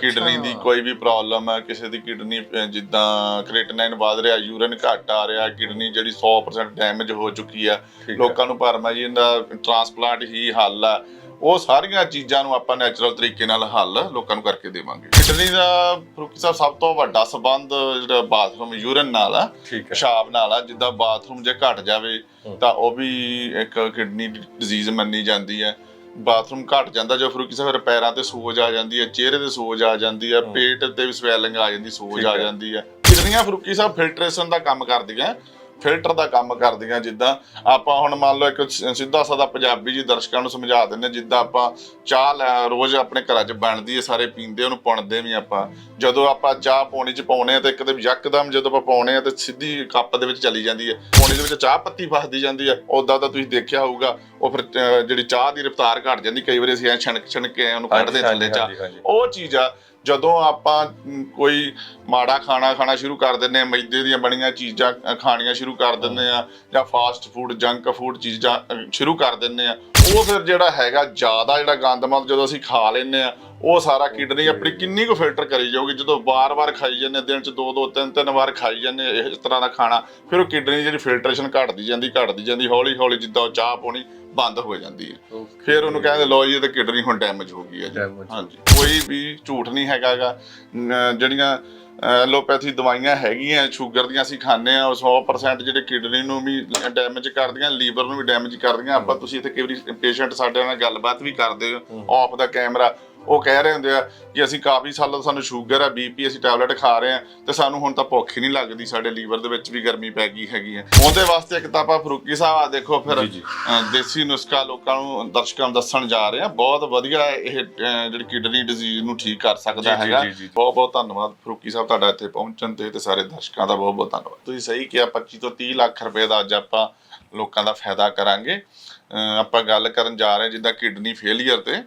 Kidney ਦੀ ਕੋਈ ਵੀ ਪ੍ਰੋਬਲਮ ਹੈ ਕਿਸੇ ਦੀ ਕਿਡਨੀ ਜਿੱਦਾਂ ਕ੍ਰੀਟਨਾਈਨ ਵਧ ਰਿਹਾ ਯੂਰਿਨ ਘੱਟ ਆ ਰਿਹਾ ਕਿਡਨੀ ਜਿਹੜੀ 100% ਡੈਮੇਜ ਹੋ ਚੁੱਕੀ ਆ। ਲੋਕਾਂ ਨੂੰ ਭਰਮਾ ਜੀ ਇਹਦਾ ਟ੍ਰਾਂਸਪਲਾਂਟ ਹੀ ਹੱਲ ਆ। ਉਹ ਸਾਰੀਆਂ ਚੀਜ਼ਾਂ ਨੂੰ ਆਪਾਂ ਨੈਚੁਰਲ ਤਰੀਕੇ ਨਾਲ ਹੱਲ ਲੋਕਾਂ ਨੂੰ ਕਰਕੇ ਦੇਵਾਂਗੇ। ਕਿਡਨੀ ਦਾ ਫਰੂਕੀ ਸਾਹਿਬ ਸਭ ਤੋਂ ਵੱਡਾ ਸਬੰਧ ਜਿਹੜਾ ਬਾਥਰੂਮ ਯੂਰਿਨ ਨਾਲ ਆ ਪਿਸ਼ਾਬ ਨਾਲ ਆ ਜਿੱਦਾਂ ਬਾਥਰੂਮ ਜੇ ਘਟ ਜਾਵੇ ਤਾਂ ਉਹ ਵੀ ਇੱਕ ਕਿਡਨੀ ਡਿਜ਼ੀਜ਼ ਮੰਨੀ ਜਾਂਦੀ ਹੈ ਬਾਥਰੂਮ ਘਟ ਜਾਂਦਾ ਜੋ ਫਰੂਕੀ ਸਾਹਿਬ ਫਿਰ ਪੈਰਾਂ ਤੇ ਸੋਜ ਆ ਜਾਂਦੀ ਹੈ ਚਿਹਰੇ ਤੇ ਸੋਜ ਆ ਜਾਂਦੀ ਹੈ ਪੇਟ ਤੇ ਵੀ ਸਵੈਲਿੰਗ ਆ ਜਾਂਦੀ ਸੋਜ ਆ। ਜਾਂਦੀ ਹੈ ਕਿਡਨੀਆਂ ਫਰੂਕੀ ਸਾਹਿਬ ਫਿਲਟਰੇਸ਼ਨ ਦਾ ਕੰਮ ਕਰਦੀਆਂ ਫਿਲਟਰ ਦਾ ਕੰਮ ਕਰਦੀਆਂ ਜਿੱਦਾਂ ਆਪਾਂ ਹੁਣ ਮੰਨ ਲਓ ਇੱਕ ਸਿੱਧਾ ਸਾਦਾ ਪੰਜਾਬੀ ਜੀ ਦਰਸ਼ਕਾਂ ਨੂੰ ਸਮਝਾ ਦਿੰਦੇ ਜਿੱਦਾਂ ਆਪਾਂ ਚਾਹ ਲੈ- ਰੋਜ਼ ਆਪਣੇ ਘਰਾਂ 'ਚ ਬਣਦੀ ਹੈ ਸਾਰੇ ਪੀਂਦੇ ਉਹਨੂੰ ਪੁਣਦੇ ਵੀ ਆਪਾਂ। ਜਦੋਂ ਆਪਾਂ ਚਾਹ ਪੌਣੀ 'ਚ ਪਾਉਣੇ ਆ ਤੇ ਇੱਕਦਮ ਯਕਦਮ ਜਦੋਂ ਆਪਾਂ ਪਾਉਣੇ ਆ ਤੇ ਸਿੱਧੀ ਕੱਪ ਦੇ ਵਿੱਚ ਚਲੀ ਜਾਂਦੀ ਹੈ। ਪੌਣੀ ਦੇ ਵਿੱਚ ਚਾਹ ਪੱਤੀ ਫਸਦੀ ਜਾਂਦੀ ਹੈ। ਉਦਾਂ ਤਾਂ ਤੁਸੀਂ ਦੇਖਿਆ ਹੋਊਗਾ ਉਹ ਫਿਰ ਜਿਹੜੀ ਚਾਹ ਦੀ ਰਫ਼ਤਾਰ ਘਟ ਜਾਂਦੀ ਕਈ ਵਾਰੀ ਅਸੀਂ ਐ ਛਣਕ ਛਣਕ ਕੇ ਉਹਨੂੰ ਕੱਢਦੇ ਥੱਲੇ ਚਾਹ। ਉਹ ਚੀਜ਼ ਆ ਜਦੋਂ ਆਪਾਂ ਕੋਈ ਮਾੜਾ ਖਾਣਾ ਖਾਣਾ ਸ਼ੁਰੂ ਕਰ ਦਿੰਦੇ ਆ ਮੈਦੇ ਦੀਆਂ ਬਣੀਆਂ ਚੀਜ਼ਾਂ ਖਾਣੀਆਂ ਸ਼ੁਰੂ ਕਰ ਦਿੰਦੇ ਆ ਜਾਂ ਫਾਸਟ ਫੂਡ ਜੰਕ ਫੂਡ ਚੀਜ਼ਾਂ ਸ਼ੁਰੂ ਕਰ ਦਿੰਦੇ ਆ ਉਹ ਫਿਰ ਜਿਹੜਾ ਹੈਗਾ ਜ਼ਿਆਦਾ ਜਿਹੜਾ ਗੰਦਮੰਦ ਜਦੋਂ ਅਸੀਂ ਖਾ ਲੈਂਦੇ ਆ ਉਹ ਸਾਰਾ ਕਿਡਨੀ ਆਪਣੀ ਕਿੰਨੀ ਕੁ ਫਿਲਟਰ ਕਰੀ ਜਾਊਗੀ ਜਦੋਂ ਵਾਰ-ਵਾਰ ਖਾਈ ਜਾਂਦੇ ਦਿਨ ਚ ਦੋ ਦੋ ਤਿੰਨ ਤਿੰਨ ਵਾਰ ਖਾਈ ਜਾਂਦੇ ਇਸ ਤਰ੍ਹਾਂ ਦਾ ਖਾਣਾ ਫਿਰ ਉਹ ਕਿਡਨੀ ਜਿਹੜੀ ਫਿਲਟਰੇਸ਼ਨ ਘਟਦੀ ਜਾਂਦੀ ਘਟਦੀ ਜਾਂਦੀ ਹੌਲੀ ਹੌਲੀ ਜਿੱਦਾਂ ਉਹ ਚਾਹ ਪਾਉਣੀ ਬੰਦ ਹੋ ਜਾਂਦੀ ਹੈ. ਫਿਰ ਉਹਨੂੰ ਕਹਿੰਦੇ ਲੋ ਜੀ ਇਹ ਤਾਂ ਕਿਡਨੀ ਹੁਣ ਡੈਮੇਜ ਹੋ ਗਈ ਹੈ ਜੀ। Damage। ਹਾਂਜੀ। ਕੋਈ ਵੀ ਝੂਠ ਨਹੀਂ ਹੈਗਾਗਾ। ਜਿਹੜੀਆਂ ਐਲੋਪੈਥੀ ਦਵਾਈਆਂ ਹੈਗੀਆਂ ਸ਼ੂਗਰ ਦੀਆਂ ਅਸੀਂ ਖਾਂਦੇ ਆ ਉਹ 100% ਜਿਹੜੇ ਕਿਡਨੀ ਨੂੰ ਵੀ ਡੈਮੇਜ ਕਰਦੀਆਂ ਲੀਵਰ ਨੂੰ ਵੀ ਡੈਮੇਜ ਕਰਦੀਆਂ ਆਪਾਂ ਤੁਸੀਂ ਇੱਥੇ ਕਈ ਵਾਰੀ ਪੇਸ਼ੈਂਟ ਸਾਡੇ ਨਾਲ ਗੱਲਬਾਤ ਵੀ ਕਰਦੇ ਹੋ ਆਫ ਦਾ ਕੈਮਰਾ ਉਹ ਕਹਿ ਰਹੇ ਹੁੰਦੇ ਆ ਕਿ ਅਸੀਂ ਕਾਫੀ ਸਾਲਾਂ ਤੋਂ ਸਾਨੂੰ ਸ਼ੂਗਰ ਆ ਬੀਪੀ ਅਸੀਂ ਟੈਬਲੇਟ ਖਾ ਰਹੇ ਆ ਤੇ ਸਾਨੂੰ ਹੁਣ ਤਾਂ ਭੁੱਖ ਹੀ ਨਹੀਂ ਲੱਗਦੀ ਸਾਡੇ ਲੀਵਰ ਦੇ ਵਿੱਚ ਵੀ ਗਰਮੀ ਪੈ ਗਈ ਹੈਗੀ ਹੈ। ਉਹਦੇ ਵਾਸਤੇ ਇੱਕ ਤਾਂ ਆਪਾਂ ਫਰੂਕੀ ਸਾਹਿਬ ਆ ਦੇਖੋ ਫਿਰ ਦੇਸੀ ਨੁਸਖਾ ਲੋਕਾਂ ਨੂੰ ਦਰਸ਼ਕਾਂ ਨੂੰ ਦੱਸਣ ਜਾ ਰਹੇ ਆ। ਬਹੁਤ ਵਧੀਆ ਇਹ ਜਿਹੜੀ ਕਿਡਨੀ ਡਿਜ਼ੀਜ਼ ਨੂੰ ਠੀਕ ਕਰ ਸਕਦਾ ਹੈਗਾ। ਬਹੁਤ ਬਹੁਤ ਧੰਨਵਾਦ ਫਰੂਕੀ ਸਾਹਿਬ ਤੁਹਾਡਾ ਇੱਥੇ ਪਹੁੰਚਣ ਤੇ ਤੇ ਸਾਰੇ ਦਰਸ਼ਕਾਂ ਦਾ ਬਹੁਤ ਬਹੁਤ ਧੰਨਵਾਦ। ਤੁਸੀਂ ਸਹੀ ਕਿਹਾ 25 ਤੋਂ 30 ਲੱਖ ਰੁਪਏ ਦਾ ਅੱਜ ਆਪਾਂ ਲੋਕਾਂ ਦਾ ਫਾਇਦਾ ਕਰਾਂਗੇ। ਆਪਾਂ ਗੱਲ ਕਰਨ ਜਾ ਰਹੇ ਜਿੱਦਾਂ ਕਿਡਨੀ ਫੇਲਿਅਰ ਤੇ।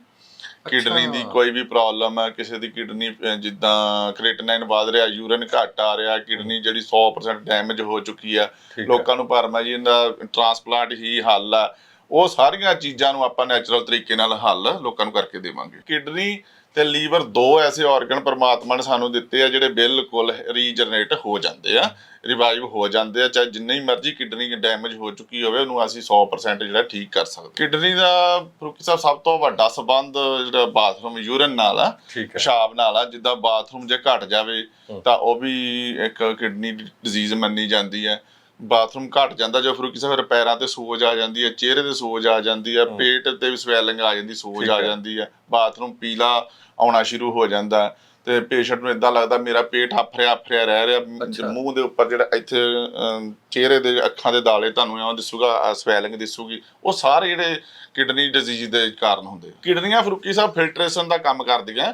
ਕਿਡਨੀ ਦੀ ਕੋਈ ਵੀ ਪ੍ਰੋਬਲਮ ਹੈ ਕਿਸੇ ਦੀ ਕਿਡਨੀ ਜਿੱਦਾਂ ਕ੍ਰੀਟਨਾਈਨ ਵਧ ਰਿਹਾ ਯੂਰਿਨ ਘੱਟ ਆ ਰਿਹਾ ਕਿਡਨੀ ਜਿਹੜੀ 100% ਡੈਮੇਜ ਹੋ ਚੁੱਕੀ ਆ ਹੈ। ਲੋਕਾਂ ਨੂੰ ਭਰਮਾ ਜੀ ਇਹਦਾ ਟ੍ਰਾਂਸਪਲਾਂਟ ਹੀ ਹੱਲ ਆ ਉਹ ਸਾਰੀਆਂ ਚੀਜ਼ਾਂ ਨੂੰ ਆਪਾਂ ਨੈਚੁਰਲ ਤਰੀਕੇ ਨਾਲ ਹੱਲ ਲੋਕਾਂ ਨੂੰ ਕਰਕੇ ਦੇਵਾਂਗੇ। ਕਿਡਨੀ ਤੇ ਲੀਵਰ ਦੋ ਐਸੇ ਆਰਗਨ ਪਰਮਾਤਮਾ ਨੇ ਸਾਨੂੰ ਦਿੱਤੇ ਆ ਜਿਹੜੇ ਬਿਲਕੁਲ ਰੀਜਨਰੇਟ ਹੋ ਜਾਂਦੇ ਆ ਰਿਵਾਈਵ ਹੋ ਜਾਂਦੇ ਆ ਚਾਹੇ ਜਿੰਨੀ ਮਰਜ਼ੀ ਕਿਡਨੀ ਡੈਮੇਜ ਹੋ ਚੁੱਕੀ ਹੋਵੇ ਉਹਨੂੰ ਅਸੀਂ 100% ਜਿਹੜਾ ਠੀਕ ਕਰ ਸਕਦੇ। ਕਿਡਨੀ ਦਾ ਫਰੂਕੀ ਸਾਹਿਬ ਸਭ ਤੋਂ ਵੱਡਾ ਸਬੰਧ ਜਿਹੜਾ ਬਾਥਰੂਮ ਯੂਰਿਨ ਨਾਲ ਆ ਪਿਸ਼ਾਬ ਨਾਲ ਆ ਜਿੱਦਾਂ ਬਾਥਰੂਮ ਜੇ ਘਟ ਜਾਵੇ ਤਾਂ ਉਹ ਵੀ ਇੱਕ ਕਿਡਨੀ ਡਿਜ਼ੀਜ਼ ਮੰਨੀ ਜਾਂਦੀ ਹੈ। ਬਾਥਰੂਮ ਘਟ ਜਾਂਦਾ ਜੋ ਫਰੂਕੀ ਸਾਹਿਬ ਫਿਰ ਪੈਰਾਂ ਤੇ ਸੋਜ ਆ ਜਾਂਦੀ ਹੈ ਚਿਹਰੇ ਤੇ ਸੋਜ ਆ ਜਾਂਦੀ ਹੈ ਪੇਟ ਤੇ ਵੀ ਸਵੈਲਿੰਗ ਆ ਜਾਂਦੀ ਸੋਜ ਆ। ਜਾਂਦੀ ਹੈ ਬਾਥਰੂਮ ਪੀਲਾ ਆਉਣਾ ਸ਼ੁਰੂ ਹੋ ਜਾਂਦਾ ਤੇ ਪੇਸ਼ੈਂਟ ਨੂੰ ਇਦਾਂ ਲੱਗਦਾ ਮੇਰਾ ਪੇਟ ਆਫਰਿਆ ਆਫਰਿਆ ਰਹਿ ਰਿਹਾ। ਮੂੰਹ ਦੇ ਉੱਪਰ ਜਿਹੜਾ ਇੱਥੇ ਚਿਹਰੇ ਦੇ ਅੱਖਾਂ ਦੇ ਦਾਲੇ ਤੁਹਾਨੂੰ ਐਵੇਂ ਦਿਸੂਗਾ ਸਵੈਲਿੰਗ ਦਿਸੂਗੀ ਉਹ ਸਾਰੇ ਜਿਹੜੇ ਕਿਡਨੀ ਡਿਜ਼ੀਜ਼ ਦੇ ਕਾਰਨ ਹੁੰਦੇ। ਕਿਡਨੀਆਂ ਫਰੂਕੀ ਸਾਹਿਬ ਫਿਲਟਰੇਸ਼ਨ ਦਾ ਕੰਮ ਕਰਦੀਆਂ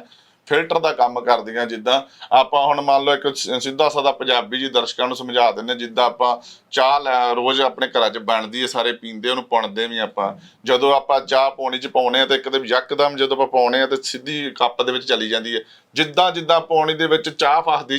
ਫਿਲਟਰ ਦਾ ਕੰਮ ਕਰਦੀਆਂ ਜਿੱਦਾਂ ਆਪਾਂ ਹੁਣ ਮੰਨ ਲਓ ਇੱਕ ਸਿੱਧਾ ਸਾਦਾ ਪੰਜਾਬੀ ਜੀ ਦਰਸ਼ਕਾਂ ਨੂੰ ਸਮਝਾ ਦਿੰਦੇ ਹਾਂ, ਜਿੱਦਾਂ ਆਪਾਂ ਚਾਹ ਲੈ- ਰੋਜ਼ ਆਪਣੇ ਘਰਾਂ 'ਚ ਬਣਦੀ ਹੈ ਸਾਰੇ ਪੀਂਦੇ ਉਹਨੂੰ ਪੁਣਦੇ ਵੀ ਆਪਾਂ। ਜਦੋਂ ਆਪਾਂ ਚਾਹ ਪੌਣੀ 'ਚ ਪਾਉਣੇ ਆ ਤੇ ਇੱਕਦਮ ਯਕਦਮ ਜਦੋਂ ਆਪਾਂ ਪਾਉਣੇ ਆ ਤੇ ਸਿੱਧੀ ਕੱਪ ਦੇ ਵਿੱਚ ਚਲੀ ਜਾਂਦੀ ਹੈ। ਜਿੱਦਾਂ ਜਿੱਦਾਂ ਪੌਣੀ ਦੇ ਵਿੱਚ ਚਾਹ ਫਸਦੀ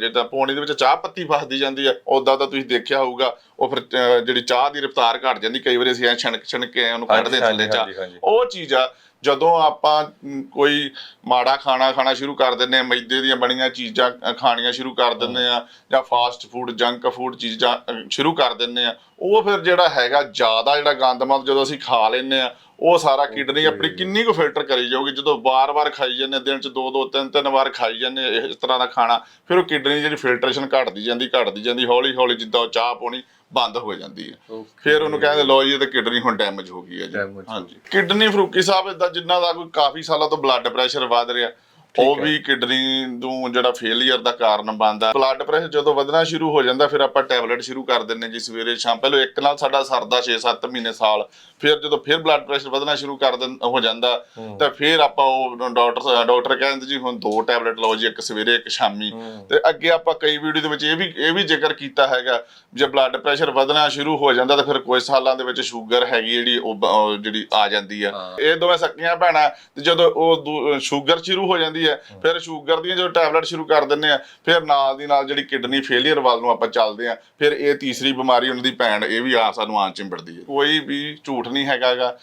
ਜਿੱਦਾਂ ਪੌਣੀ ਦੇ ਵਿੱਚ ਚਾਹ ਪੱਤੀ ਫਸਦੀ ਜਾਂਦੀ ਹੈ ਉਦਾਂ ਤਾਂ ਤੁਸੀਂ ਦੇਖਿਆ ਹੋਊਗਾ ਉਹ ਫਿਰ ਜਿਹੜੀ ਚਾਹ ਦੀ ਰਫ਼ਤਾਰ ਘਟ ਜਾਂਦੀ ਕਈ ਵਾਰੀ ਅਸੀਂ ਐ ਛਣਕ ਛਣਕ ਕੇ ਉਹਨੂੰ ਕੱਢਦੇ ਥੱਲੇ ਚਾਹ। ਉਹ ਚੀਜ਼ ਆ ਜਦੋਂ ਆਪਾਂ ਕੋਈ ਮਾੜਾ ਖਾਣਾ ਖਾਣਾ ਸ਼ੁਰੂ ਕਰ ਦਿੰਦੇ ਆ ਮੈਦੇ ਦੀਆਂ ਬਣੀਆਂ ਚੀਜ਼ਾਂ ਖਾਣੀਆਂ ਸ਼ੁਰੂ ਕਰ ਦਿੰਦੇ ਆ ਜਾਂ ਫਾਸਟ ਫੂਡ ਜੰਕ ਫੂਡ ਚੀਜ਼ਾਂ ਸ਼ੁਰੂ ਕਰ ਦਿੰਦੇ ਆ ਉਹ ਫਿਰ ਜਿਹੜਾ ਹੈਗਾ ਜ਼ਿਆਦਾ ਜਿਹੜਾ ਗੰਦਮੰਦ ਜਦੋਂ ਅਸੀਂ ਖਾ ਲੈਂਦੇ ਆ ਉਹ ਸਾਰਾ ਕਿਡਨੀ ਆਪਣੀ ਕਿੰਨੀ ਕੁ ਫਿਲਟਰ ਕਰੀ ਜਾਊਗੀ ਜਦੋਂ ਵਾਰ-ਵਾਰ ਖਾਈ ਜਾਂਦੇ ਦਿਨ ਚ ਦੋ ਦੋ ਤਿੰਨ ਤਿੰਨ ਵਾਰ ਖਾਈ ਜਾਂਦੇ ਇਸ ਤਰ੍ਹਾਂ ਦਾ ਖਾਣਾ ਫਿਰ ਉਹ ਕਿਡਨੀ ਜਿਹੜੀ ਫਿਲਟਰੇਸ਼ਨ ਘਟਦੀ ਜਾਂਦੀ ਘਟਦੀ ਜਾਂਦੀ ਹੌਲੀ ਹੌਲੀ ਜਿੱਦਾਂ ਉਹ ਚਾਹ ਪਾਉਣੀ ਬੰਦ ਹੋ ਜਾਂਦੀ ਹੈ. ਫਿਰ ਉਹਨੂੰ ਕਹਿੰਦੇ ਲੋ ਜੀ ਇਹ ਤਾਂ ਕਿਡਨੀ ਹੁਣ ਡੈਮੇਜ ਹੋ ਗਈ ਹੈ ਜੀ। ਹਾਂਜੀ। ਕਿਡਨੀ ਫਰੂਕੀ ਸਾਹਿਬ ਇਦਾਂ ਜਿਨ੍ਹਾਂ ਦਾ ਕੋਈ ਕਾਫੀ ਸਾਲਾਂ ਤੋਂ ਬਲੱਡ ਪ੍ਰੈਸ਼ਰ ਵੱਧ ਰਿਹਾ ਉਹ। ਵੀ ਕਿਡਨੀ ਨੂੰ ਜਿਹੜਾ ਫੇਲਿਅਰ ਦਾ ਕਾਰਨ ਬਣਦਾ। ਬਲੱਡ ਪ੍ਰੈਸ਼ਰ ਜਦੋਂ ਵਧਣਾ ਸ਼ੁਰੂ ਹੋ ਜਾਂਦਾ ਫਿਰ ਆਪਾਂ ਟੈਬਲੇਟ ਸ਼ੁਰੂ ਕਰ ਦਿੰਨੇ ਜੀ ਸਵੇਰੇ ਸ਼ਾਮ। ਪਹਿਲਾਂ ਇੱਕ ਨਾਲ ਸਾਡਾ ਸਰਦਾ 6-7 ਮਹੀਨੇ ਸਾਲ। ਫਿਰ ਜਦੋਂ ਫਿਰ ਬਲੱਡ ਪ੍ਰੈਸ਼ਰ ਵਧਣਾ ਸ਼ੁਰੂ ਕਰ ਦਿੰ ਹੋ ਜਾਂਦਾ। ਤਾਂ ਫਿਰ ਆਪਾਂ ਉਹ ਡਾਕਟਰ ਡਾਕਟਰ ਕਹਿੰਦੇ ਜੀ ਹੁਣ ਦੋ ਟੈਬਲੇਟ ਲਓ ਜੀ ਇੱਕ ਸਵੇਰੇ ਇੱਕ ਸ਼ਾਮੀ। ਤੇ ਅੱਗੇ ਆਪਾਂ ਕਈ ਵੀਡੀਓ ਦੇ ਵਿੱਚ ਇਹ ਵੀ ਇਹ ਵੀ ਜ਼ਿਕਰ ਕੀਤਾ ਹੈਗਾ ਜੇ ਬਲੱਡ ਪ੍ਰੈਸ਼ਰ ਵਧਣਾ ਸ਼ੁਰੂ ਹੋ ਜਾਂਦਾ ਤਾਂ ਫਿਰ ਕੁਝ ਸਾਲਾਂ ਦੇ ਵਿੱਚ ਸ਼ੂਗਰ ਹੈਗੀ ਜਿਹੜੀ ਉਹ ਜਿਹੜੀ ਆ ਜਾਂਦੀ ਆ। ਇਹ ਦੋਵੇਂ ਸਕੀਆਂ ਭੈਣਾਂ ਤੇ ਜਦੋਂ ਉਹ ਸ਼ੂਗਰ ਸ਼ੁਰੂ ਹੋ ਜਾਂਦੀ ਹੈ ਫਿਰ ਸ਼ੂਗਰ ਦੀਆਂ ਜਦੋਂ ਟੈਬਲੇਟ ਸ਼ੁਰੂ ਕਰ ਦਿੰਨੇ ਆ ਫਿਰ ਨਾਲ ਦੀ ਨਾਲ ਜਿਹੜੀ ਕਿਡਨੀ ਫੇਲਿਅਰ ਵੱਲ ਨੂੰ ਆਪਾਂ ਚੱਲਦੇ ਆ ਫਿਰ ਇਹ ਤੀਸਰੀ ਬਿਮਾਰੀ ਉਹਨਾਂ ਦੀ ਭੈਣ ਇਹ ਵੀ ਆ ਸਾਨੂੰ ਆਣ ਚਿੰਬੜਦੀ ਹੈ। ਕੋਈ ਵੀ ਝੂਠ ਨਹੀਂ ਹੈਗਾਗਾ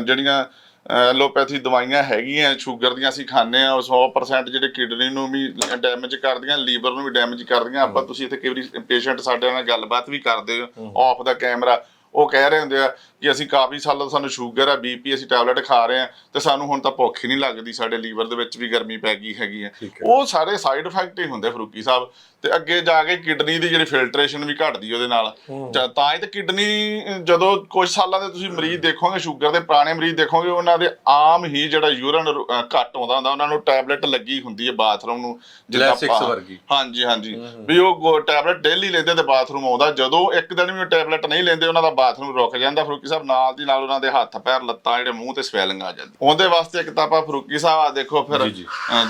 ਜਿਹੜੀਆਂ ਐਲੋਪੈਥੀ ਦਵਾਈਆਂ ਹੈਗੀਆਂ ਸ਼ੂਗਰ ਦੀਆਂ ਅਸੀਂ ਖਾਂਦੇ ਆ ਉਹ 100% ਜਿਹੜੇ ਕਿਡਨੀ ਨੂੰ ਵੀ ਡੈਮੇਜ ਕਰਦੀਆਂ ਲੀਵਰ ਨੂੰ ਵੀ ਡੈਮੇਜ ਕਰਦੀਆਂ ਆਪਾਂ ਤੁਸੀਂ ਇੱਥੇ ਕਈ ਵਾਰੀ ਪੇਸ਼ੈਂਟ ਸਾਡੇ ਨਾਲ ਗੱਲਬਾਤ ਵੀ ਕਰਦੇ ਹੋ ਆਫ ਦਾ ਕੈਮਰਾ ਉਹ ਕਹਿ ਰਹੇ ਹੁੰਦੇ ਆ ਕਿ ਅਸੀਂ ਕਾਫੀ ਸਾਲਾਂ ਤੋਂ ਸਾਨੂੰ ਸ਼ੂਗਰ ਆ ਬੀਪੀ ਅਸੀਂ ਟੈਬਲੇਟ ਖਾ ਰਹੇ ਆ ਤੇ ਸਾਨੂੰ ਹੁਣ ਤਾਂ ਭੁੱਖ ਹੀ ਨਹੀਂ ਲੱਗਦੀ ਸਾਡੇ ਲੀਵਰ ਦੇ ਵਿੱਚ ਵੀ ਗਰਮੀ ਪੈ ਗਈ ਹੈਗੀ ਠੀਕ ਉਹ ਸਾਰੇ ਸਾਈਡ ਇਫੈਕਟ ਹੀ ਹੁੰਦੇ ਫਰੂਕੀ ਸਾਹਿਬ ਤੇ ਅੱਗੇ ਜਾ ਕੇ ਕਿਡਨੀ ਦੀ ਜਿਹੜੀ ਫਿਲਟਰੇਸ਼ਨ ਵੀ ਘਟਦੀ ਉਹਦੇ ਨਾਲ। ਤਾਂ ਹੀ ਤੇ ਕਿਡਨੀ ਜਦੋਂ ਕੁਝ ਸਾਲਾਂ ਦੇ ਤੁਸੀਂ ਮਰੀਜ਼ ਦੇਖੋਗੇ ਸ਼ੂਗਰ ਦੇ ਪੁਰਾਣੇ ਮਰੀਜ਼ ਦੇਖੋਗੇ ਉਹਨਾਂ ਦੇ ਆਮ ਹੀ ਜਿਹੜਾ ਯੂਰਨ ਘੱਟ ਆਉਂਦਾ ਹੁੰਦਾ ਉਹਨਾਂ ਨੂੰ ਟੈਬਲੇਟ ਲੱਗੀ ਹੁੰਦੀ ਹੈ ਬਾਥਰੂਮ ਨੂੰ ਵਰਗੀ। ਹਾਂਜੀ ਹਾਂਜੀ। ਵੀ ਉਹ ਟੈਬਲੇਟ ਡੇਲੀ ਲੈਂਦੇ ਤੇ ਬਾਥਰੂਮ ਆਉਂਦਾ ਜਦੋਂ ਇੱਕ ਦਿਨ ਵੀ ਉਹ ਟੈਬਲੇਟ ਨਹੀਂ ਲੈਂਦੇ ਉਹਨਾਂ ਦਾ ਬਾਥਰੂਮ ਰੁਕ ਜਾਂਦਾ ਫਰੂਕੀ ਸਾਹਿਬ ਨਾਲ ਦੀ ਨਾਲ ਉਹਨਾਂ ਦੇ ਹੱਥ ਪੈਰ ਲੱਤਾਂ ਜਿਹੜੇ ਮੂੰਹ ਤੇ ਸਵੈਲਿੰਗ ਆ ਜਾਂਦੀ ਉਹਦੇ ਵਾਸਤੇ ਇੱਕ ਤਾਂ ਆਪਾਂ ਫਰੂਕੀ ਸਾਹਿਬ ਆ ਦੇਖੋ ਫਿਰ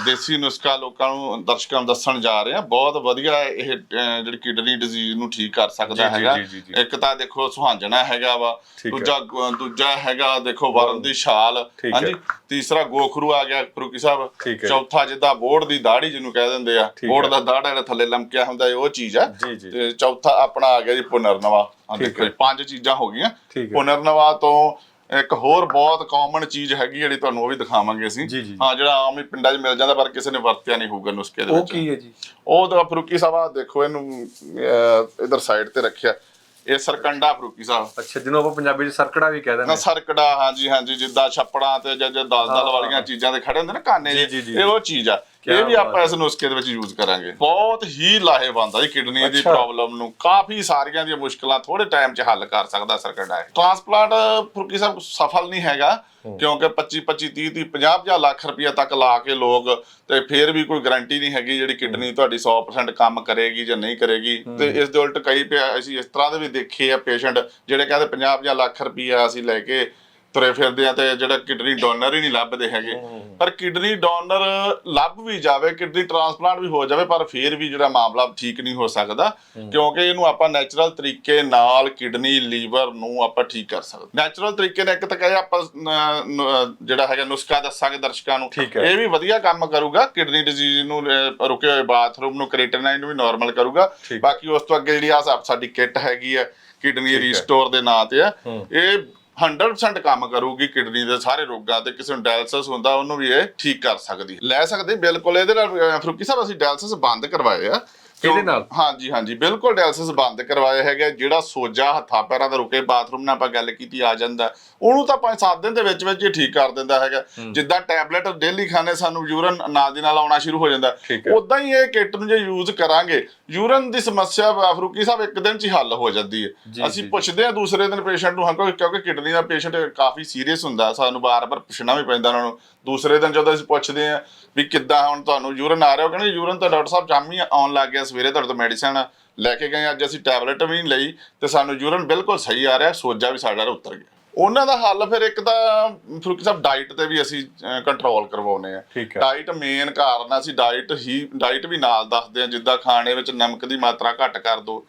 ਦੇਸੀ ਨੁਸਖਾ ਲੋਕਾਂ ਨੂੰ ਦਰਸ਼ਕਾਂ ਨੂੰ ਦੱਸਣ ਜਾ ਰਹੇ ਆ ਬਹੁਤ ਵਧੀਆ ਇਹ ਜਿਹੜੀ ਕਿਡਨੀ ਡਿਜ਼ੀਜ਼ ਨੂੰ ਠੀਕ ਕਰ ਸਕਦਾ ਹੈਗਾ। ਇੱਕ ਤਾਂ ਦੇਖੋ ਸੁਹਾਂਜਣਾ ਹੈਗਾ ਵਾ। ਦੂਜਾ ਦੂਜਾ ਹੈਗਾ ਦੇਖੋ ਵਰਨ ਦੀ ਛਾਲ। ਹਾਂਜੀ ਤੀਸਰਾ ਗੋਖਰੂ ਆ ਗਿਆ ਫਰੂਕੀ ਸਾਹਿਬ। ਚੌਥਾ ਜਿੱਦਾਂ ਬੋੜ ਦੀ ਦਾੜੀ ਜਿਹਨੂੰ ਕਹਿ ਦਿੰਦੇ ਆ ਹੈ। ਦਾ ਦਾੜਾ ਜਿਹੜਾ ਥੱਲੇ ਲਮਕਿਆ ਹੁੰਦਾ ਉਹ ਚੀਜ਼ ਆ। ਤੇ ਚੌਥਾ ਆਪਣਾ ਆ ਗਿਆ ਜੀ ਪੁਨਰਨਵਾ ਆ ਦੇਖੋ ਪੰਜ ਚੀਜ਼ਾਂ ਹੋ ਗਈਆਂ। ਪੁਨਰਨਵਾ ਤੋਂ ਇੱਕ ਹੋਰ ਬਹੁਤ ਕਾਮਨ ਚੀਜ਼ ਹੈਗੀ ਜਿਹੜੀ ਤੁਹਾਨੂੰ ਉਹ ਵੀ ਦਿਖਾਵਾਂਗੇ ਅਸੀਂ। ਹਾਂ ਜਿਹੜਾ ਆਮ ਹੀ ਪਿੰਡਾਂ 'ਚ ਮਿਲ ਜਾਂਦਾ ਪਰ ਕਿਸੇ ਨੇ ਵਰਤਿਆ ਨਹੀਂ ਹੋਊਗਾ ਨੁਸਖੇ ਦੇ ਉਹ ਵਿੱਚ ਕੀ ਹੈ ਜੀ ਉਹ ਤਾਂ ਫਰੂਕੀ ਸਾਹਿਬ ਦੇਖੋ ਇਹਨੂੰ ਇਧਰ ਸਾਈਡ ਤੇ ਰੱਖਿਆ ਇਹ ਸਰਕੰਡਾ ਫਰੂਕੀ ਸਾਹਿਬ ਅੱਛਾ ਜਿਹਨੂੰ ਆਪਾਂ ਪੰਜਾਬੀ ਚ ਸਰਕੜਾ ਵੀ ਕਹਿ ਦਿੰਦੇ ਨਾ। ਸਰਕੜਾ ਹਾਂਜੀ ਹਾਂਜੀ ਜਿੱਦਾਂ ਛੱਪੜਾਂ ਤੇ ਜਾਂ ਜਾਂ ਦਲ ਵਾਲੀਆਂ। ਚੀਜ਼ਾਂ ਤੇ ਖੜੇ ਹੁੰਦੇ ਨਾ ਕਾਨੇ। ਇਹ ਉਹ ਚੀਜ਼ ਆ ਇਹ ਵੀ ਆਪਾਂ ਇਸ ਨੁਸਖੇ ਦੇ ਵਿੱਚ ਯੂਜ਼ ਕਰਾਂਗੇ। ਬਹੁਤ ਹੀ ਲਾਹੇਵੰਦ ਆ ਜੀ ਕਿਡਨੀ ਦੀ। ਪ੍ਰੋਬਲਮ ਨੂੰ ਕਾਫੀ ਸਾਰੀਆਂ ਦੀਆਂ ਮੁਸ਼ਕਲਾਂ ਥੋੜੇ ਟਾਈਮ 'ਚ ਹੱਲ ਕਰ ਸਕਦਾ ਸਰਕੰਡਾ ਇਹ। ਟ੍ਰਾਂਸਪਲਾਂਟ ਫਰੂਕੀ ਸਾਹਿਬ ਸਫਲ ਨਹੀਂ ਹੈਗਾ ਕਿਉਂਕਿ 25 25 30 30 50 50 ਲੱਖ ਰੁਪਇਆ ਤੱਕ ਲਾ ਕੇ ਲੋਕ ਤੇ ਫਿਰ ਵੀ ਕੋਈ ਗਾਰੰਟੀ ਨਹੀਂ ਹੈਗੀ ਜਿਹੜੀ ਕਿਡਨੀ ਤੁਹਾਡੀ 100% ਕੰਮ ਕਰੇਗੀ ਜਾਂ ਨਹੀਂ ਕਰੇਗੀ। ਤੇ ਇਸ ਦੇ ਉਲਟ ਕਈ ਪਿਆ- ਅਸੀਂ ਇਸ ਤਰ੍ਹਾਂ ਦੇ ਵੀ ਦੇਖੇ ਆ ਪੇਸ਼ੈਂਟ ਜਿਹੜੇ ਕਹਿੰਦੇ 50 50 ਲੱਖ ਰੁਪਇਆ ਅਸੀਂ ਲੈ ਕੇ ਤੁਰੇ ਫਿਰਦੇ ਆ ਤੇ ਜਿਹੜਾ ਕਿਡਨੀ ਡੋਨਰ ਹੀ ਨਹੀਂ ਲੱਭਦੇ ਹੈਗੇ। ਪਰ ਕਿਡਨੀ ਡੋਨਰ ਲੱਭ ਵੀ ਜਾਵੇ ਕਿਡਨੀ ਟ੍ਰਾਂਸਪਲਾਂਟ ਵੀ ਹੋ ਜਾਵੇ ਪਰ ਫਿਰ ਵੀ ਜਿਹੜਾ ਮਾਮਲਾ ਠੀਕ ਨਹੀਂ ਹੋ ਸਕਦਾ ਕਿਉਂਕਿ ਇਹਨੂੰ ਆਪਾਂ ਨੈਚੁਰਲ ਤਰੀਕੇ ਨਾਲ ਕਿਡਨੀ ਲੀਵਰ ਨੂੰ ਆਪਾਂ ਠੀਕ ਕਰ ਸਕਦੇ। ਨੈਚੁਰਲ ਤਰੀਕੇ ਨਾਲ ਇੱਕ ਤਾਂ ਕਹੇ ਆਪਾਂ ਜਿਹੜਾ ਹੈਗਾ ਨੁਸਖਾ ਦੱਸਾਂਗੇ ਦਰਸ਼ਕਾਂ ਨੂੰ। ਹੈ। ਇਹ ਵੀ ਵਧੀਆ ਕੰਮ ਕਰੂਗਾ ਕਿਡਨੀ ਡਿਜ਼ੀਜ਼ ਨੂੰ ਰੁਕੇ ਹੋਏ ਬਾਥਰੂਮ ਨੂੰ ਕ੍ਰੀਟਨਾਈਨ ਨੂੰ ਵੀ ਨਾਰਮਲ ਕਰੂਗਾ। ਬਾਕੀ ਉਸ ਤੋਂ ਅੱਗੇ ਜਿਹੜੀ ਆ ਸਾਡੀ ਕਿੱਟ ਹੈਗੀ ਆ ਕਿਡਨੀ ਰੀਸਟੋਰ ਦੇ ਨਾਂ ਤੇ ਆ ਇਹ 100% ਕੰਮ ਕਰੂਗੀ ਕਿਡਨੀ ਦੇ ਸਾਰੇ ਰੋਗਾਂ ਤੇ, ਕਿਸੇ ਨੂੰ ਡਾਇਲਸਿਸ ਹੁੰਦਾ, ਉਹਨੂੰ ਵੀ ਇਹ ਠੀਕ ਕਰ ਸਕਦੀ ਲੈ ਸਕਦੇ, ਬਿਲਕੁਲ ਇਹਦੇ ਨਾਲ ਫਰੂਕੀ ਸਾਹਿਬ, ਅਸੀਂ ਡਾਇਲਸਿਸ ਬੰਦ ਕਰਵਾਏ ਆ। ਇਹਦੇ ਨਾਲ? ਹਾਂਜੀ ਹਾਂਜੀ ਬਿਲਕੁਲ ਡਾਇਲਿਸਿਸ ਬੰਦ ਕਰਵਾਏ ਹੈਗੇ ਜਿਹੜਾ ਸੋਜਾ ਹੱਥਾਂ ਪੈਰਾਂ ਦਾ ਰੁਕੇ ਬਾਥਰੂਮ ਨਾਲ ਆਪਾਂ ਗੱਲ ਕੀਤੀ ਆ ਜਾਂਦਾ। ਉਹਨੂੰ ਤਾਂ 5-7 ਦਿਨ ਦੇ ਵਿੱਚ ਵਿੱਚ ਹੀ ਠੀਕ ਕਰ ਦਿੰਦਾ ਹੈਗਾ। ਜਿੱਦਾਂ ਟੈਬਲੇਟ ਡੇਲੀ ਖਾਣੇ ਸਾਨੂੰ ਯੂਰਨ ਨਾਲ ਦੀ ਨਾਲ ਆਉਣਾ ਸ਼ੁਰੂ ਹੋ ਜਾਂਦਾ। ਉਦਾਂ ਹੀ। ਇਹ ਕਿੱਟ ਨੂੰ ਜੇ ਯੂਜ਼ ਕਰਾਂਗੇ ਯੂਰਨ ਦੀ ਸਮੱਸਿਆ ਫਰੂਕੀ ਸਾਹਿਬ ਇੱਕ ਦਿਨ ਚ ਹੀ ਹੱਲ ਹੋ ਜਾਂਦੀ ਹੈ। ਅਸੀਂ। ਪੁੱਛਦੇ ਆ ਦੂਸਰੇ ਦਿਨ ਪੇਸ਼ੈਂਟ ਨੂੰ ਹਾਂ ਕਿਉਂਕਿ ਕਿਡਨੀ ਦਾ ਪੇਸ਼ੈਂਟ ਕਾਫੀ ਸੀਰੀਅਸ ਹੁੰਦਾ ਸਾਨੂੰ ਬਾਰ-ਬਾਰ ਪੁੱਛਣਾ ਵੀ ਪੈਂਦਾ ਉਹਨਾਂ ਨੂੰ। ਦੂਸਰੇ ਦਿਨ ਜਦੋਂ ਅਸੀਂ ਪੁੱਛਦੇ ਆ ਵੀ ਕਿੱਦਾਂ ਹੁਣ ਤੁਹਾਨੂੰ ਯੂਰਨ ਆ ਰਿਹਾ ਉਹ ਕਹਿੰਦੇ ਯੂਰਨ ਤਾਂ ਡਾਕਟਰ ਸਾਹਿਬ ਸ਼ਾਮੀ ਆਉਣ ਲੱਗ ਗਿਆ ਸਵੇਰੇ ਤੁਹਾਡੇ ਤੋਂ ਮੈਡੀਸਨ ਲੈ ਕੇ ਗਏ ਅੱਜ ਅਸੀਂ ਟੈਬਲੇਟ ਵੀ ਨਹੀਂ ਲਈ ਤੇ ਸਾਨੂੰ ਯੂਰਨ ਬਿਲਕੁਲ ਸਹੀ ਆ ਰਿਹਾ ਸੋਜਾ ਵੀ ਸਾਡਾ ਉਤਰ ਗਿਆ। ਉਹਨਾਂ ਦਾ ਹੱਲ ਫਿਰ ਇੱਕ ਤਾਂ ਫਰੂਕੀ ਸਾਹਿਬ ਡਾਈਟ ਤੇ ਵੀ ਅਸੀਂ ਕੰਟਰੋਲ ਕਰਵਾਉਨੇ ਆ। ਡਾਈਟ ਮੇਨ ਕਾਰਨ ਆ ਅਸੀਂ ਡਾਈਟ ਹੀ ਡਾਈਟ ਵੀ ਨਾਲ ਦੱਸਦੇ ਆ ਜਿੱਦਾਂ ਖਾਣੇ ਵਿੱਚ ਨਮਕ ਦੀ ਮਾਤਰਾ ਘੱਟ ਕਰ ਦਿਓ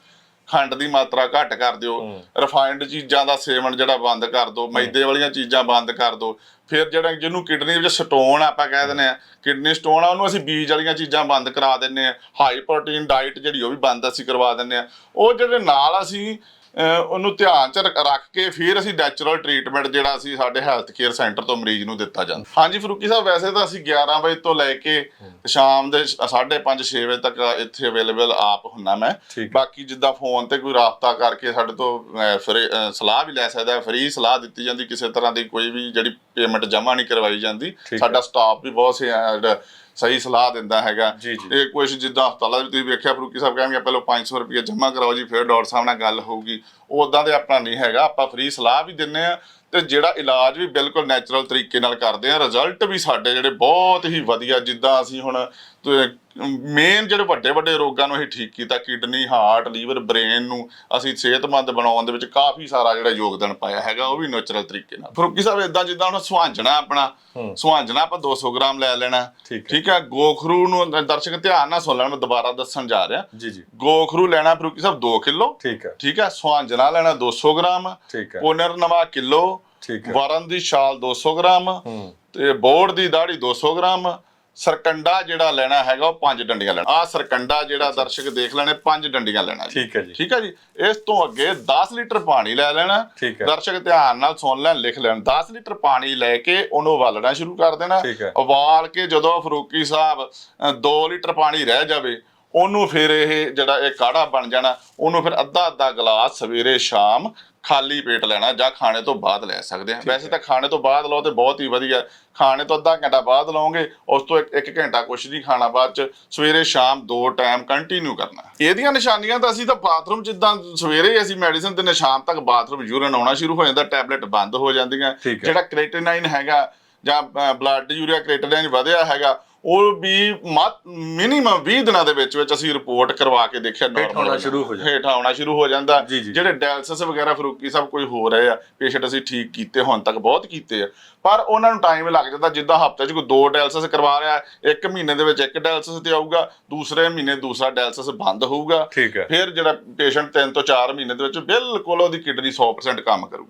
ਖੰਡ ਦੀ ਮਾਤਰਾ ਘੱਟ ਕਰ ਦਿਓ ਰਿਫਾਈਨਡ ਚੀਜ਼ਾਂ ਦਾ ਸੇਵਨ ਜਿਹੜਾ ਬੰਦ ਕਰ ਦਿਓ ਮੈਦੇ ਵਾਲੀਆਂ ਚੀਜ਼ਾਂ ਬੰਦ ਕਰ ਦਿਓ ਫਿਰ ਜਿਹੜਾ ਜਿਹਨੂੰ ਕਿਡਨੀ ਵਿੱਚ ਸਟੋਨ ਆਪਾਂ ਕਹਿ ਦਿੰਦੇ ਆ ਕਿਡਨੀ ਸਟੋਨ ਆ ਉਹਨੂੰ ਅਸੀਂ ਬੀਜ ਵਾਲੀਆਂ ਚੀਜ਼ਾਂ ਬੰਦ ਕਰਾ ਦਿੰਨੇ ਆ ਹਾਈ ਪ੍ਰੋਟੀਨ ਡਾਈਟ ਜਿਹੜੀ ਉਹ ਵੀ ਬੰਦ ਅਸੀਂ ਕਰਵਾ ਦਿੰਨੇ ਆ ਉਹ ਜਿਹੜੇ ਨਾਲ ਅਸੀਂ ਉਹਨੂੰ ਧਿਆਨ ਚ ਰੱਖ ਕੇ ਫਿਰ ਅਸੀਂ ਨੈਚੁਰਲ ਟ੍ਰੀਟਮੈਂਟ ਜਿਹੜਾ ਅਸੀਂ ਸਾਡੇ ਹੈਲਥ ਕੇਅਰ ਸੈਂਟਰ ਤੋਂ ਮਰੀਜ਼ ਨੂੰ ਦਿੱਤਾ ਜਾਂਦਾ। ਹਾਂਜੀ ਫਰੂਕੀ ਸਾਹਿਬ ਵੈਸੇ ਤਾਂ ਅਸੀਂ 11 ਵਜੇ ਤੋਂ ਲੈ ਕੇ ਸ਼ਾਮ ਦੇ 5:30 6 ਵਜੇ ਤੱਕ ਇੱਥੇ ਅਵੇਲੇਬਲ ਆਪ ਹੁੰਨਾ ਮੈਂ। ਬਾਕੀ ਜਿੱਦਾਂ ਫੋਨ ਤੇ ਕੋਈ ਰਾਬਤਾ ਕਰਕੇ ਸਾਡੇ ਤੋਂ ਸਲਾਹ ਵੀ ਲੈ ਸਕਦਾ ਫ੍ਰੀ ਸਲਾਹ ਦਿੱਤੀ ਜਾਂਦੀ ਕਿਸੇ ਤਰ੍ਹਾਂ ਦੀ ਕੋਈ ਵੀ ਜਿਹੜੀ ਪੇਮੈਂਟ ਜਮ੍ਹਾਂ ਨਹੀਂ ਕਰਵਾਈ ਜਾਂਦੀ। ਸਾਡਾ ਸਟਾਫ ਵੀ ਬਹੁਤ ਸਹੀ ਸਲਾਹ ਦਿੰਦਾ ਹੈਗਾ। ਇਹ ਕੁਝ ਜਿੱਦਾਂ ਹਸਪਤਾਲਾਂ ਵਿੱਚ ਤੁਸੀਂ ਵੇਖਿਆ ਫਰੂਕੀ ਸਾਹਿਬ ਕਹਿੰਗੇ ਪਹਿਲਾਂ 500 ਰੁਪਏ ਜਮ੍ਹਾਂ ਕਰਾਓ ਜੀ ਫਿਰ ਡਾਕਟਰ ਸਾਹਿਬ ਨਾਲ ਗੱਲ ਹੋਊਗੀ ਉਦਾਂ ਦੇ ਆਪਣਾ ਨਹੀਂ ਹੈਗਾ ਆਪਾਂ ਫ੍ਰੀ ਸਲਾਹ ਵੀ ਦਿੰਨੇ ਆ ਤੇ ਜਿਹੜਾ ਇਲਾਜ ਵੀ ਬਿਲਕੁਲ ਨੈਚੁਰਲ ਤਰੀਕੇ ਨਾਲ ਕਰਦੇ ਆ ਰਿਜ਼ਲਟ ਵੀ ਸਾਡੇ ਜਿਹੜੇ ਬਹੁਤ ਹੀ ਵਧੀਆ ਜਿੱਦਾਂ ਅਸੀਂ ਹੁਣ ਮੇਨ ਜਿਹੜੇ ਵੱਡੇ ਵੱਡੇ ਰੋਗਾਂ ਨੂੰ ਅਸੀਂ ਠੀਕ ਕੀਤਾ ਕਿਡਨੀ ਹਾਰਟ ਲੀਵਰ ਬ੍ਰੇਨ ਨੂੰ ਅਸੀਂ ਸਿਹਤਮੰਦ ਬਣਾਉਣ ਦੇ ਵਿੱਚ ਕਾਫੀ ਸਾਰਾ ਜਿਹੜਾ ਯੋਗਦਾਨ ਪਾਇਆ ਹੈਗਾ ਉਹ ਵੀ ਨੈਚੁਰਲ ਤਰੀਕੇ ਨਾਲ। ਫਰੂਕੀ ਸਾਹਿਬ ਇਦਾਂ ਜਿੱਦਾਂ ਹੁਣ ਸੁਹਾਂਜਣਾ ਆਪਣਾ ਸੁਹਾਂਜਣਾ ਆਪਾਂ 200 ਗ੍ਰਾਮ ਲੈ ਲੈਣਾ ਠੀਕ ਹੈ। ਠੀਕ ਹੈ? ਗੋਖਰੂ ਨੂੰ ਦਰਸ਼ਕ ਧਿਆਨ ਨਾਲ ਸੁਣ ਲੈਣ ਮੈਂ ਦੁਬਾਰਾ ਦੱਸਣ ਜਾ ਰਿਹਾ। ਜੀ ਜੀ। ਗੋਖਰੂ ਲੈਣਾ ਫਰੂਕੀ ਸਾਹਿਬ 2 ਕਿਲੋ ਠੀਕ ਹੈ। ਠੀਕ ਹੈ? ਸੁਹਾਂਜਣਾ ਲੈਣਾ 200 ਗ੍ਰਾਮ ਠੀਕ ਹੈ। ਪੁਨਰਨਵਾ ਕਿਲੋ ਵਰਨ ਦੀ ਛਾਲ 200 ਗ੍ਰਾਮ ਤੇ ਬੋੜ ਦੀ ਦਾੜੀ 200 ਗ੍ਰਾਮ ਸਰਕੰਡਾ ਜਿਹੜਾ ਲੈਣਾ ਹੈਗਾ ਉਹ ਪੰਜ ਡੰਡੀਆਂ ਲੈਣਾ। ਆ ਸਰਕੰਡਾ ਜਿਹੜਾ ਦਰਸ਼ਕ ਦੇਖ ਲੈਣੇ ਪੰਜ ਡੰਡੀਆਂ ਲੈਣਾ ਠੀਕ ਹੈ ਜੀ। ਠੀਕ ਹੈ ਜੀ? ਇਸ ਤੋਂ ਅੱਗੇ 10 ਲੀਟਰ ਪਾਣੀ ਲੈ ਲੈਣਾ। ਦਰਸ਼ਕ ਧਿਆਨ ਨਾਲ ਸੁਣ ਲੈਣ ਲਿਖ ਲੈਣ। 10 ਲੀਟਰ ਪਾਣੀ ਲੈ ਕੇ ਉਹਨੂੰ ਉਬਾਲਣਾ ਸ਼ੁਰੂ ਕਰ ਦੇਣਾ। ਉਬਾਲ ਕੇ ਜਦੋਂ ਫਰੂਕੀ ਸਾਹਿਬ 2 ਲੀਟਰ ਪਾਣੀ ਰਹਿ ਜਾਵੇ ਉਹਨੂੰ ਫਿਰ ਇਹ ਜਿਹੜਾ ਇਹ ਕਾੜਾ ਬਣ ਜਾਣਾ ਉਹਨੂੰ ਫਿਰ ਅੱਧਾ ਅੱਧਾ ਗਲਾਸ ਸਵੇਰੇ ਸ਼ਾਮ ਖਾਲੀ ਪੇਟ ਲੈਣਾ ਜਾਂ ਖਾਣੇ ਤੋਂ ਬਾਅਦ ਲੈ ਸਕਦੇ ਆ ਵੈਸੇ ਤਾਂ ਖਾਣੇ ਤੋਂ ਬਾਅਦ ਲਓ ਤੇ ਬਹੁਤ ਹੀ ਵਧੀਆ। ਖਾਣੇ ਤੋਂ ਅੱਧਾ ਘੰਟਾ ਬਾਅਦ ਲਓਗੇ ਉਸ ਤੋਂ ਇੱਕ, ਘੰਟਾ ਕੁਛ ਨਹੀਂ ਖਾਣਾ ਬਾਅਦ ਚ। ਸਵੇਰੇ ਸ਼ਾਮ ਦੋ ਟਾਈਮ ਕੰਟੀਨਿਊ ਕਰਨਾ। ਇਹਦੀਆਂ ਨਿਸ਼ਾਨੀਆਂ ਤਾਂ ਅਸੀਂ ਤਾਂ ਬਾਥਰੂਮ ਜਿੱਦਾਂ ਸਵੇਰੇ ਹੀ ਅਸੀਂ ਮੈਡੀਸਿਨ ਤੇ ਸ਼ਾਮ ਤੱਕ ਬਾਥਰੂਮ ਯੂਰਨ ਆਉਣਾ ਸ਼ੁਰੂ ਹੋ ਜਾਂਦਾ ਟੈਬਲੇਟ ਬੰਦ ਹੋ ਜਾਂਦੀਆਂ। ਜਿਹੜਾ ਕ੍ਰੇਟਿਨਾਈਨ ਹੈਗਾ ਜਾਂ ਬਲੱਡ ਯੂਰੀਆ ਕ੍ਰੇਟਿਨਾਈਨ ਵਧਿਆ ਹੈਗਾ ਉਹ ਵੀ ਮਿਨੀਮਮ 20 ਦਿਨਾਂ ਦੇ ਵਿੱਚ ਵਿੱਚ ਅਸੀਂ ਰਿਪੋਰਟ ਕਰਵਾ ਕੇ ਦੇਖਿਆ normal ਆਉਣਾ ਸ਼ੁਰੂ ਹੋ ਜਾਂਦਾ। ਹੇਠ ਆਉਣਾ ਸ਼ੁਰੂ ਹੋ ਜਾਂਦਾ। ਜਿਹੜੇ ਡਾਇਲਸਿਸ ਵਗੈਰਾ ਫਰੂਕੀ ਸਭ ਕੋਈ ਹੋ ਰਹੇ ਆ ਪੇਸ਼ੈਂਟ ਅਸੀਂ ਠੀਕ ਕੀਤੇ ਹੁਣ ਤੱਕ ਬਹੁਤ ਕੀਤੇ ਆ। ਪਰ ਉਹਨਾਂ ਨੂੰ ਟਾਈਮ ਲੱਗ ਜਾਂਦਾ ਜਿੱਦਾਂ ਹਫ਼ਤੇ 'ਚ ਕੋਈ ਦੋ ਡਾਇਲਸਿਸ ਕਰਵਾ ਰਿਹਾ ਇੱਕ ਮਹੀਨੇ ਦੇ ਵਿੱਚ ਇੱਕ ਡਾਇਲਸਿਸ ਤੇ ਆਊਗਾ ਦੂਸਰੇ ਮਹੀਨੇ ਦੂਸਰਾ ਡਾਇਲਸਿਸ ਬੰਦ ਹੋਊਗਾ। ਫਿਰ ਜਿਹੜਾ ਪੇਸ਼ੈਂਟ 3 ਤੋਂ 4 ਮਹੀਨੇ ਦੇ ਵਿੱਚ ਬਿਲਕੁਲ ਉਹਦੀ ਕਿਡਨੀ 100% ਕੰਮ ਕਰੂਗੀ।